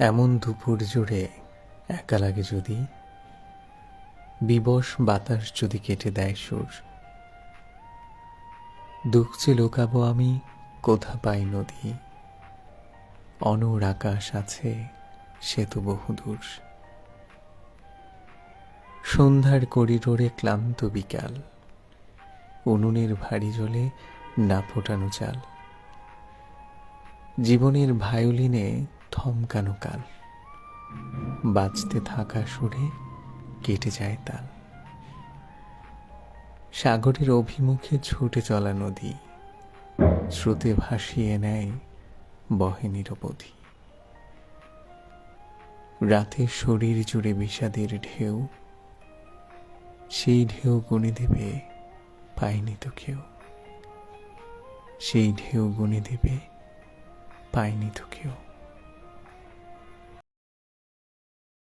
এমন দুপুর জুড়ে একা লাগে যদি? বিবশ বাতাস যদি কেটে দেয় সুর। দুঃখ যে লুকাবো আমি, কোথা পাই নদী? অনর আকাশ আছে, সে তো বহুদূর। সন্ধ্যার করিডোরে ক্লান্ত বিকাল, উনুনের ভারী জলে না ফোটানো চাল। জীবনের ভায়োলিনে থমকানো কাল। বাজতে থাকা সুরে কেটে যায় তাল। সাগরের অভিমুখে ছুটে চলা নদী স্রোতে ভাসিয়ে নেয় বহে নিরবধি। রাতে শরীর জুড়ে বিষাদের ঢেউ, সেই ঢেউ গুনে দেবে পায়নি তো কেউ। সেই ঢেউ গুনে দেবে পায়নি তো কেউ।